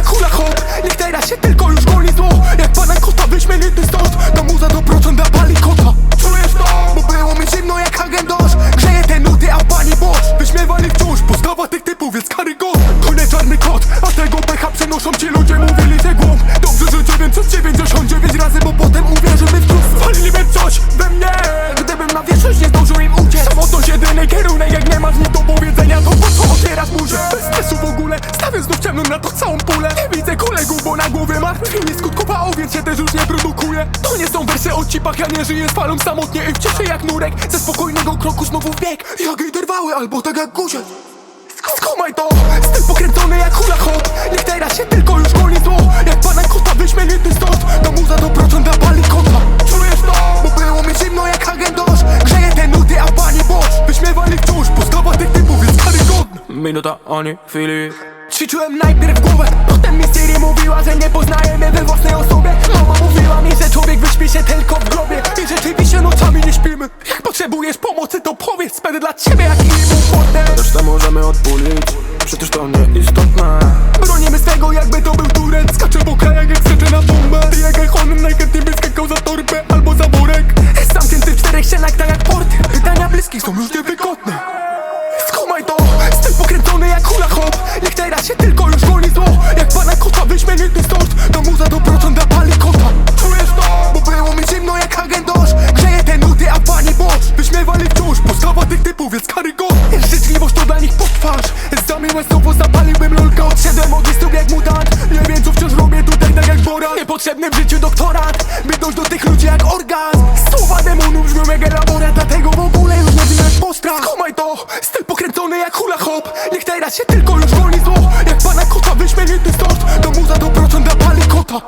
jak hula hop Niech teraz się bo na głowie martwi Nie skutkowa owiec się też już nie produkuje. To nie są wersy o cipach, ja nie żyję z falą samotnie I wcieszę jak nurek, ze spokojnego kroku znowu w bieg Jak jej derwały, albo tak jak guziec Skumaj to, styl pokręcony jak hula hop. Niech teraz się tylko już goni zło. Jak pana kota wyśmienity stąd No muza do procent a pali kota. Czujesz to? Bo było mi zimno jak agendosz Grzeje te nuty, a pani boż Wyśmiewali wciąż, postawa tych typów jest karygodna Minuta, oni chwili Ćwiczyłem najpierw głowę, potem mi Siri mówiła, że nie poznaje mnie we własnej osobie. Mama mówiła mi, że człowiek wyśpi się tylko w grobie I rzeczywiście nocami nie śpimy. Jak potrzebujesz pomocy, to powiedz, będę dla ciebie jak imu potem. Resztę możemy odpulić, przecież to nieistotne. Bronimy swego jakby to był turec styl pokręcony jak hula hop. Niech teraz się tylko już goni zło. Jak pana kota wyśmienity stąd. To muza do procent a pali kota. Czujesz to? Bo było mi zimno jak agendosz Grzeje te nuty, a pani boż Wyśmiewali wciąż, postawa tych typów jest karygodna Życzliwość to dla nich potwarz Za miłe słowo zapaliłbym lolkę Odszedłem od listów jak mutant. Nie wiem co wciąż robię tutaj tak jak Borat. Niepotrzebny w życiu doktorat. By dojść do tych ludzi jak orgazm. Słowa demonów brzmią jak elaborat Dlatego w ogóle zło Jak pana kota wyśmienity stąd. To muza do procent pali kota